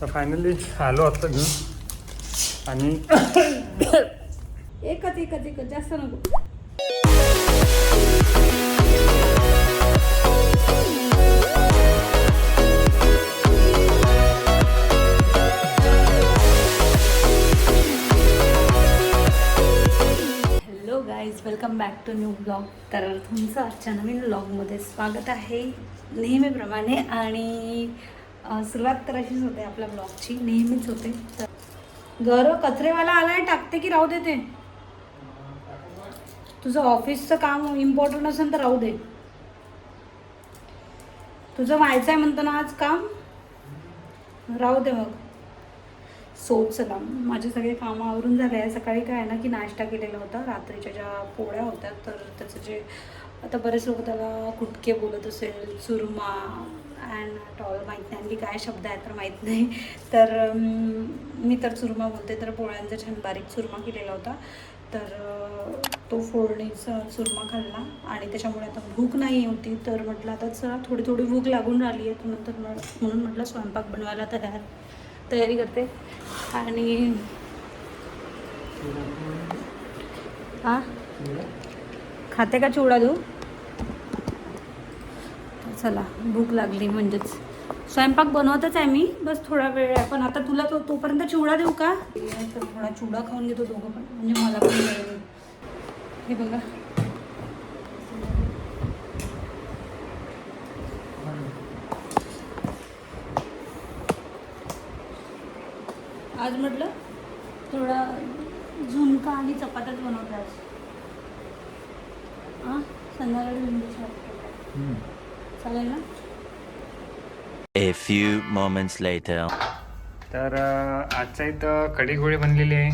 तर फायनली आलो आता घेऊन. आणि एकच एकच एकच जास्त नको. Hello guys welcome back to new blog तर तुमचं आजच्या नवीन ब्लॉगमध्ये स्वागत आहे. नेहमीप्रमाणे आणि सुरुवात तर अशीच होते आपल्या ब्लॉगची नेहमीच होते. तर घर कचरेवाला आलाय टाकते की राहू देते तुझं ऑफिसचं काम इम्पॉर्टंट असेल तर राहू दे. तुझं व्हायचं आहे म्हणतो ना आज काम राहू दे मग. सो चला माझे सगळे कामं आवरून झाले. आहे सकाळी काय आहे ना की नाश्ता केलेला होता. रात्रीच्या ज्या पोळ्या होत्या तर त्याचं जे आता बरेच लोक त्याला कुटके बोलत असेल चुरमा अँड ऑल माहीत नाही. आणखी काय शब्द आहे तर माहीत नाही. तर मी तर चुरमा बोलते. तर पोळ्यांचा छान बारीक चुरमा केलेला होता. तर तो फोडणीचा चुरमा खाल्ला. आणि त्याच्यामुळे आता भूक नाही होती. तर म्हटलं आता चला थोडी थोडी भूक लागून राहिली आहे. तर नंतर मग- म्हणून म्हटलं स्वयंपाक बनवायला तयार तयारी करते. आणि हा खाते का चिवडा देऊ चला भूक लागली म्हणजेच. स्वयंपाक बनवतच आहे मी बस थोडा वेळ आहे. पण आता तुला तो तोपर्यंत चिवडा देऊ का? तर थोडा चिवडा खाऊन घेतो दोघं पण. म्हणजे मला पण. हे बघा. आज म्हटलं थोडा झुणका आणि चपात्याच बनवते आज. हां संध्याकाळी. चालेल ना? A few moments later. तर आजचा इथं कढी गोळी बनलेली आहे.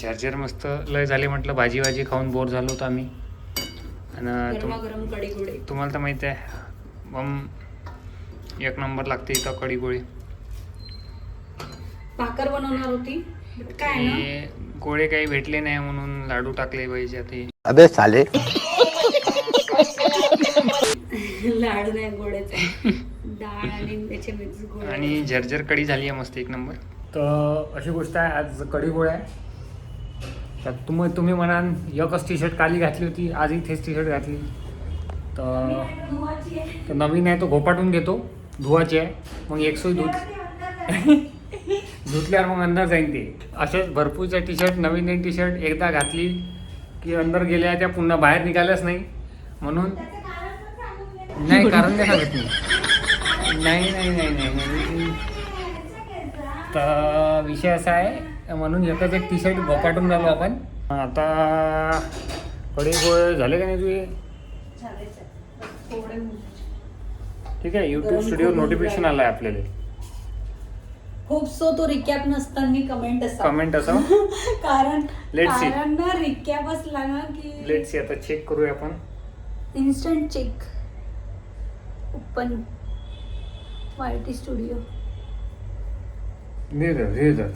झरझर मस्त लय झाले म्हटलं भाजी भाजी खाऊन बोर झालो होतो आम्ही. आणि तुम तुम्हाला तर माहिती आहे बम एक नंबर लागते इथं कढी गोळी भाकर बनवणार होती. काय गोळे काही भेटले नाही म्हणून लाडू टाकले पाहिजे आता. अबे साले. लाडू नाही गोड्याचे डाळ आणि त्याचे मिक्स गोळे. आणि झरझर कढी झाली आहे मस्त एक नंबर. तर अशी गोष्ट आहे आज कढी गोळ आहे. तर तुम्ही तुम्ही म्हणाल एकच टी शर्ट काली घातली होती आजही तेच टी शर्ट घातली. तर. तर नवीन आहे तो घोपाटून घेतो धुवाची आहे. मग एक सोय धुत. धुतल्यावर मग अंदर जाईन ते. असेच भरपूरच्या टी शर्ट नवीन नवीन टी शर्ट एकदा घातली की अंदर गेल्या त्या पुन्हा बाहेर निघाल्याच नाही. म्हणून नाही कारण नाही. सांगत मी नाही नाही नाही नाही नाही. तर विषय असा आहे म्हणून एकच एक टी शर्ट घोपाटून झालो आपण. आता कडे गोळे झाले का नाही तुझे? थोडे. ठीक आहे युट्यूब स्टुडिओ नोटिफिकेशन. आलं आहे आपल्याला. होप सो तो रिकॅप नसताना कमेंट असा कमेंट असं कारण Let's see. कारण ना रिकॅप असला ना की लेट सी आता चेक करूया आपण. Instant check open YT studio.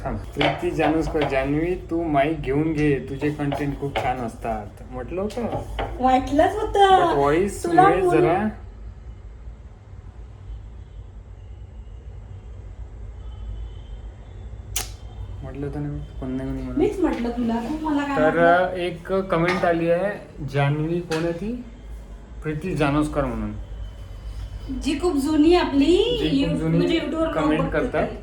थांब. प्रीती जानूसकर जान्हवी तू माईक घेऊन घे. तुझे कंटेंट खूप छान असतात. म्हटलं होतं? वाटलंच बट होतं व्हॉइस मुळे जरा. म्हटलं होतं ना मी, कोण नाही म्हणे मला. मीच म्हटलं तुला. तू मला काय तर? एक कमेंट आली आहे. जान्हवी कोण आहे ती? प्रीती जानोसकर म्हणून. जी खूप जुनी आपली जी खूप जुनी म्हणजे comment बघते करतात. ती.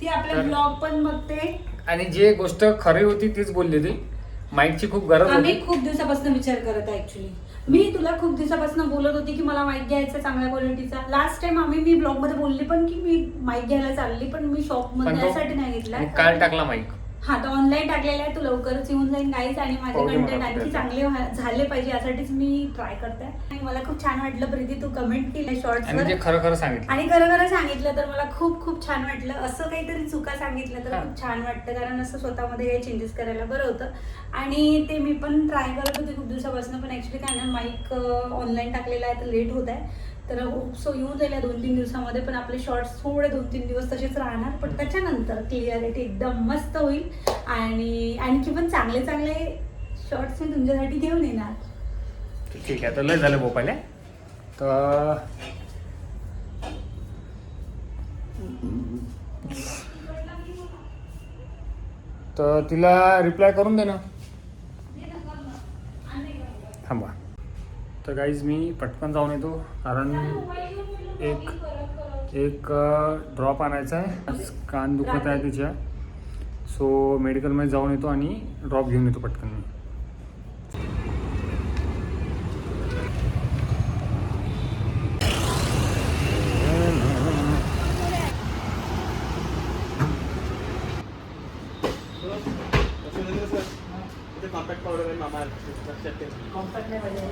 ती आपले तर- ब्लॉग पण बघते. आणि जे गोष्ट खरी होती तीच बोलली ती. माईकची खूप गरज आम्ही खूप दिवसापासून विचार करत आहे ऍक्च्युली मी तुला खूप दिवसापासून बोलत होती की मला माईक घ्यायचा चांगल्या क्वालिटीचा लास्ट टाइम आम्ही मी ब्लॉगमध्ये बोलली पण की मी माईक घ्यायला चालली पण मी शॉपमध्ये तो- यासाठी नाही घेतला. काल टाकला माईक. हा तर ऑनलाईन टाकलेला आहे तू लवकरच येऊन जाईल गाईज आणि माझे कंटेंट मला आणखी. चांगले व्हा- झाले पाहिजे यासाठीच मी ट्राय करते. आणि मला खूप छान वाटलं प्रीती तू कमेंट केली जे खरं खरं सांगितलं. आणि खरं खरं सांगितलं तर मला खूप खूप छान वाटलं. असं काहीतरी चुका सांगितलं तर हा. खूप छान वाटतं कारण असं स्वतःमध्ये काही चेंजेस करायला बरं होतं. आणि ते मी पण ट्राय करत होते खूप दिवसापासून पण ॲक्च्युली काय ना माईक ऑनलाईन टाकलेला आहे तर लेट होत आहे. तर सो येऊन जाईल या दोन तीन दिवसामध्ये पण आपले शॉर्ट्स थोडे दोन तीन दिवस तसेच राहणार. पण त्याच्यानंतर क्लिअरिटी एकदम मस्त होईल. आणि आणखी पण चांगले चांगले शॉर्ट्स मी तुमच्यासाठी घेऊन येणार. ठीक आहे तर लय झालं भोपाळ्या तर तर तिला रिप्लाय करून दे ना. थांबा. तर गाईज मी पटकन जाऊन येतो कारण एक एक ड्रॉप आणायचा आहे. कान दुखत आहे तिच्या. सो मेडिकलमध्ये जाऊन येतो आणि ड्रॉप घेऊन येतो पटकन मी. कॉम्पॅक्ट लक्षात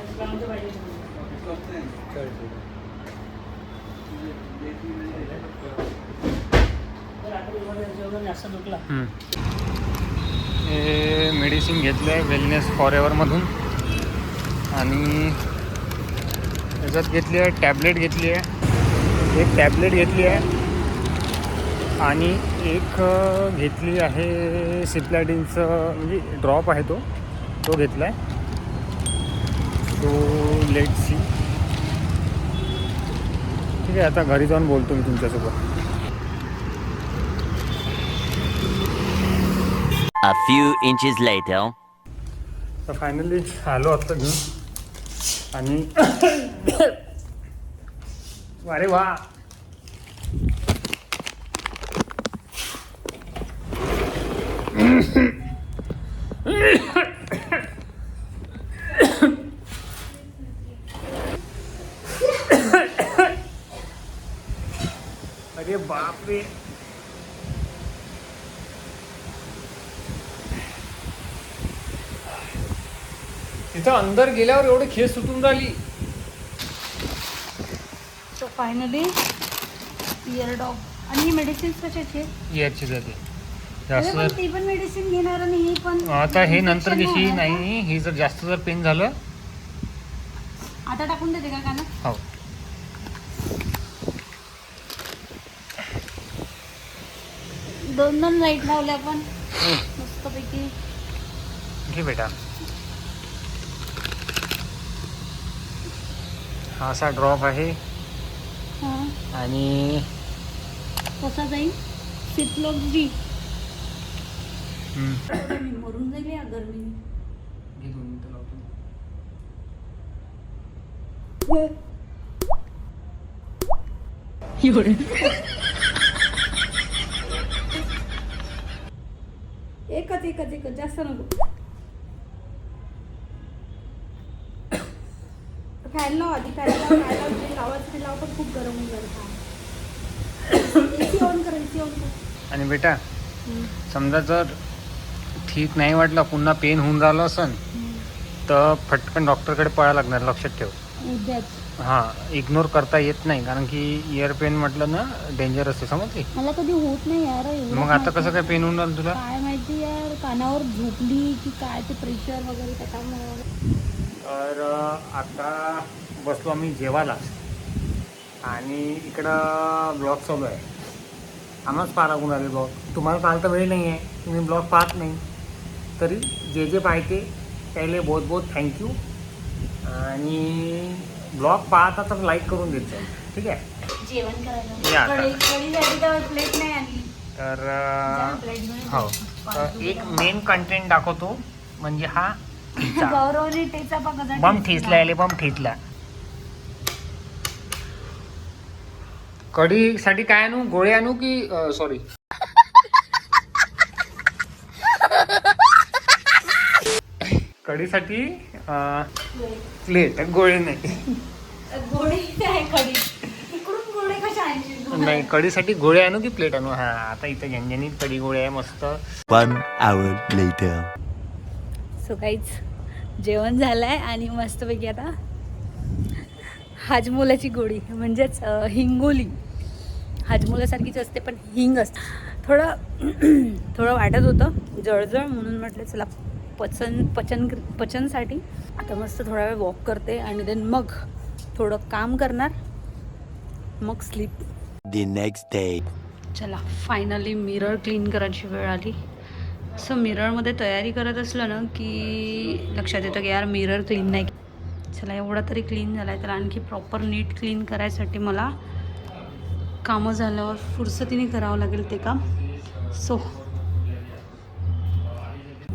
हे मेडिसिन घेतलं आहे वेलनेस फॉरेवरमधून आणि त्याच्यात घेतली आहे टॅबलेट घेतली आहे. एक टॅबलेट घेतली आहे. आणि एक घेतली आहे सिप्लॅडिनचं म्हणजे ड्रॉप आहे तो. तो घेतला आहे तो लेट सी ठीक आहे आता घरी जाऊन बोलतो मी तुमच्यासोबत A few inches later. तर फायनली आलो आत्ता घेऊन आणि अरे वा अरे बाप रे तिथं अंदर गेल्यावर एवढे खेस सुटून राहिली. सो फायनली इयर डॉग आणि ही मेडिसिन कशाची आहे? याची जाते. जास्त ती पण मेडिसिन घेणार आणि ही पण आता हे नंतर कशी? नाही ही जर जास्त जर पेन झालं आता टाकून देते का कानात हो. दोन दोन लाइट लावल्या आपण मस्तपैकी. घे बेटा. हा असा ड्रॉप आहे. हा. आणि कसा जाईल? सिप्लॉक जी हम्म. मी मरून जाईल या गरमीने. घे दोन मिनिटं लावतो. एकच एकच एकच जास्त नको. फॅन लाव आधी फॅन लाव फॅन लाव जे लावायचं ते लाव पण खूप गरम होऊन जाईल. एसी ऑन कर एसी ऑन कर. आणि बेटा समजा जर ठीक नाही वाटलं पुन्हा पेन होऊन राहिलं असन तर फटकन डॉक्टरकडे पळायला लागणार लक्षात ठेव. उद्याच. हां इग्नोर करता येत नाही कारण की इयर पेन म्हटलं ना डेंजर असते समजली? मला कधी होत नाही यार एवढं मग आता कसं काय पेन होऊन राहिलं तुला? काय माहिती यार कानावर झोपली की काय ते प्रेशर वगैरे त्याच्यामुळे. तर आता बसलो आम्ही जेवायला. आणि इकडं ब्लॉग चालू आहे. आम्हाच पाहा लागून आले ब्लॉग तुम्हाला पाहायला तर वेळ नाही आहे तुम्ही ब्लॉग पाहत नाही. तरी जे जे पाहते त्याले बहुत बहुत थँक्यू आणि ब्लॉग पाहता तर लाईक करून देत. जाईल ठीक आहे? जेवण या तर प्लेट नाही आणली. तर अं, प्लेट हो. एक मेन कंटेंट दाखवतो म्हणजे हा. गौरवने बम ठेचला. बम ठेचला. कढीसाठी काय आणू? गोळे आणू की सॉरी कढीसाठी प्लेट गोळे नाही. नाही कढीसाठी गोळे आणू की प्लेट आणू? हा आता इथं झणझणीत कढी गोळे आहे मस्त. One hour later. सो काहीच जेवण झालं आहे आणि मस्तपैकी आता हाजमोलाची गोळी म्हणजेच हिंगोली. हाजमोलासारखीच असते पण हिंग असते. थोडं थोडं वाटत होतं जळजळ म्हणून म्हटलं चला पचन पचन पचनसाठी. आता मस्त थोडा वेळ वॉक करते आणि देन मग थोडं काम करणार. मग स्लीप The next day. चला फायनली मिरर क्लीन करायची वेळ आली. सो मिररमध्ये तयारी करत असलं ना की लक्षात येतं की यार मिरर क्लीन नाही चला एवढा तरी क्लीन झाला आहे तर आणखी प्रॉपर नीट क्लीन करायसाठी मला कामं झाल्यावर फुरसतीने करावं लागेल ते काम. So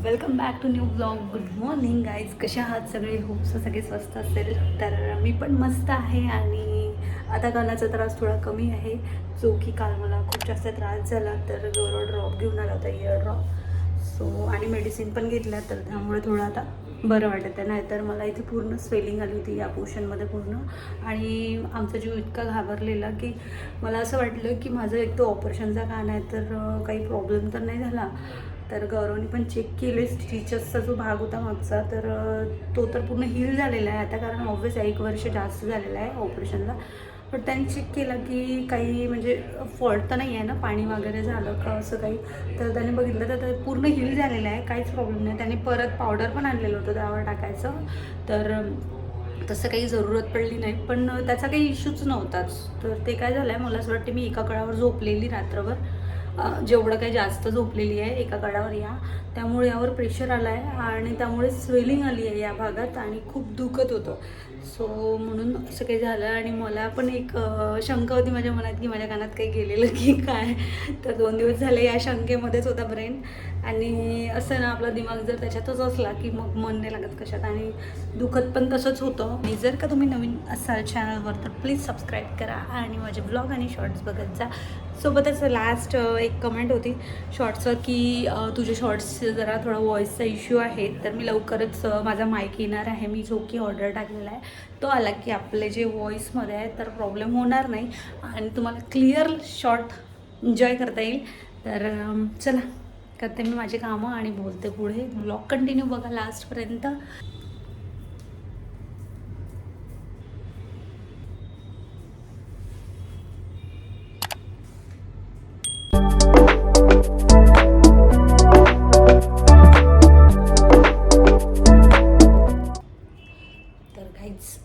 welcome back to new blog. Good morning guys कशा आहात सगळे? होप्स सगळे स्वस्त असेल. तर मी पण मस्त आहे आणि आता कानाचा त्रास थोडा कमी आहे. जो की काल मला खूप जास्त त्रास झाला तर गौरव ड्रॉप घेऊन आला होता इयर ड्रॉप सो आणि मेडिसिन पण घेतल्या तर त्यामुळे थोडं आता बरं वाटत आहे नाहीतर मला इथे पूर्ण स्वेलिंग आली होती या पोर्शनमध्ये पूर्ण. आणि आमचा जीव इतका घाबरलेला की मला असं वाटलं की माझं एक तो ऑपरेशनचा कान आहे तर काही प्रॉब्लेम तर नाही झाला. तर गौरवने पण चेक केले स्टिचेसचा जो भाग होता मागचा तर तो तर पूर्ण हील झालेला आहे. आता कारण ऑब्वियस एक वर्ष जास्त झालेलं आहे ऑपरेशनला पण त्यांनी चेक केलं की काही म्हणजे फॉल्ट तर नाही आहे ना? पाणी वगैरे झालं का असं काही? तर त्याने बघितलं तर ते पूर्ण हील झालेलं आहे. काहीच प्रॉब्लेम नाही. त्याने परत पावडर पण आणलेलं होतं त्यावर टाकायचं. तर तसं काही जरूरत पडली नाही. पण त्याचा काही इश्यूच नव्हताच. तर ते काय झालं आहे मला असं वाटतं मी एका कळावर झोपलेली रात्रभर. जेवढं काही जास्त झोपलेली आहे एका गडावर या. त्यामुळे यावर प्रेशर आला आहे आणि त्यामुळे स्वेलिंग आली आहे या भागात आणि खूप दुखत होतं. सो म्हणून असं काही झालं आणि मला पण एक शंका होती माझ्या मनात की माझ्या कानात काही गेलेलं की काय. तर दोन दिवस झाले या शंकेमध्येच होता ब्रेन आणि असं ना आपला दिमाग जर त्याच्यातच असला की मग मन नाही लागत कशात. आणि दुखत पण तसंच होतं. आणि जर का तुम्ही नवीन असाल चॅनलवर तर प्लीज सबस्क्राईब करा आणि माझे ब्लॉग आणि शॉर्ट्स बघत जा. सोबतच लास्ट एक कमेंट होती शॉर्ट्सवर की तुझे शॉर्ट्स जरा थोडा व्हॉईसचा इश्यू आहे तर मी लवकरच माझा माईक येणार आहे. मी जो की ऑर्डर टाकलेला आहे तो आला की आपले जे व्हॉईसमध्ये आहे तर प्रॉब्लेम होणार नाही. आणि तुम्हाला क्लिअर शॉर्ट एन्जॉय करता येईल. तर चला. करते मी माझी कामं आणि बोलते पुढे. ब्लॉग कंटिन्यू बघा लास्टपर्यंत तर काहीच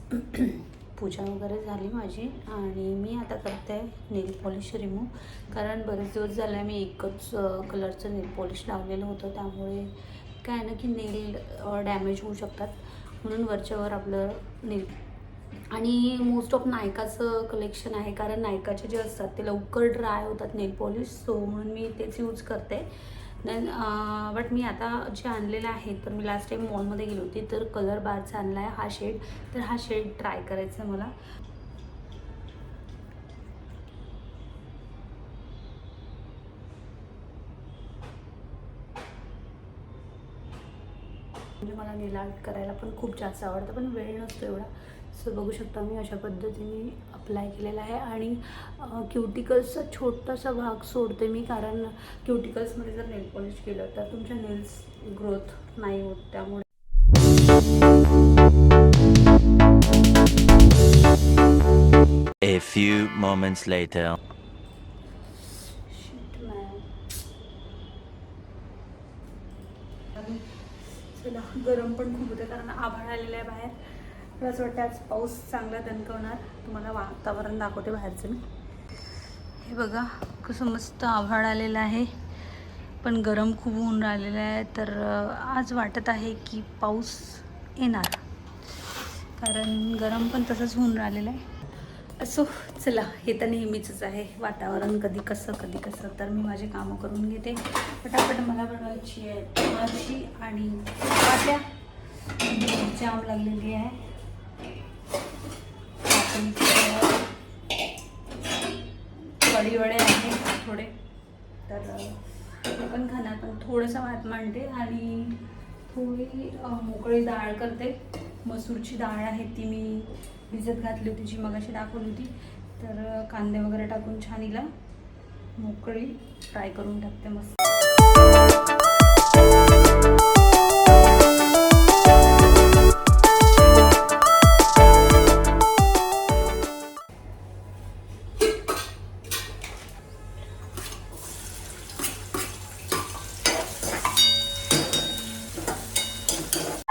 पूजा वगैरे झाली माझी आणि मी आता करते नेल पॉलिश रिमूव्ह. कारण बरेच दिवस झाले मी एकच कलरचं नेल पॉलिश लावलेलं होतं. त्यामुळे काय आहे ना की नेल डॅमेज होऊ शकतात. म्हणून वरच्यावर आपलं नेल. आणि मोस्ट ऑफ नायकाचं कलेक्शन आहे. कारण नायकाचे जे असतात ते लवकर ड्राय होतात नेल पॉलिश. सो म्हणून मी तेच यूज करते. देन बट uh, मी आता जे आणलेलं आहे तर मी लास्ट टाईम मॉलमध्ये गेली होती तर कलर बारचा आणला आहे हा शेड तर हा शेड ट्राय करायचा आहे मला. म्हणजे मला नेल आर्ट करायला पण खूप जास्त आवडतं पण वेळ नसतो एवढा. सो बघू शकता मी अशा पद्धतीने अप्लाय केलेला आहे आणि क्युटिकल्सचा छोटासा भाग सोडते मी कारण क्युटिकल्समध्ये जर नेल पॉलिश केलं तर तुमच्या नेल्स ग्रोथ नाही होत त्यामुळे A few moments later. Shit, man. चला गरम पण खूप होते कारण आभाळ आलेलं आहे बाहेर मला असं वाटतं आज पाऊस चांगला दणकवणार. तुम्हाला वातावरण दाखवते बाहेरचं मी. हे बघा कसं मस्त आभाळ आलेलं आहे. पण गरम खूप होऊन राहिलेलं आहे. तर आज वाटत आहे की पाऊस येणार. कारण गरम पण तसंच होऊन राहिलेलं आहे. असो चला हे तर नेहमीचंच आहे. वातावरण कधी कसं कधी कसं. तर मी माझे कामं करून घेते. पटापट मला बनवायची आहे भाजी आणि चपात्या. म्हणजे जाम लागलेली आहे आपण वडी वडे आहे थोडे. तर ते पण खाणार पण थोडंसं भात मांडते आणि थोडी मोकळी डाळ करते. मसूरची डाळ आहे ती मी भिजत घातली होती जी मगाशी दाखवली होती. तर कांदे वगैरे टाकून छान हिला मोकळी फ्राय करून टाकते मस्त.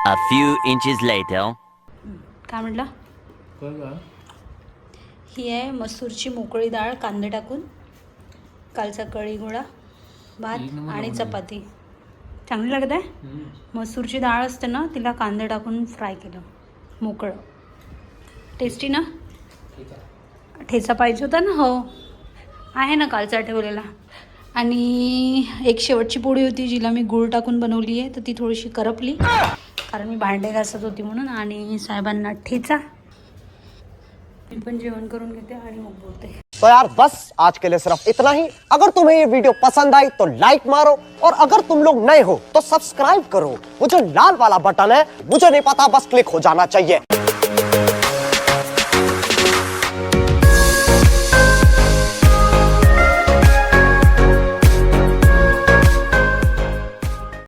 A few inches later. काय म्हटलं? ही आहे मसूरची मोकळी डाळ कांदे टाकून कालचा कळी गोळा भात आणि. चपाती. चांगली लागत आहे? मसूरची डाळ असते ना तिला कांदे टाकून फ्राय केलं मोकळं. टेस्टी ना? ठेचा पाहिजे होता ना? हो. आहे ना कालचा ठेवलेला. आणि एक शेवटची पोळी होती जिला मी गूळ टाकून बनवली आहे तर ती थोडीशी करपली. कारण मी भांडे घासत होती म्हणून साहेबांना ठेचा. तो यार बस, आज के लिए सिर्फ़ इतना ही. अगर तुम्हें ये वीडियो पसंद आई तो लाइक मारो और अगर तुम लोग नए हो तो सब्सक्राइब करो। वो जो लाल वाला बटन है, मुझे नहीं पता, बस क्लिक हो जाना चाहिए।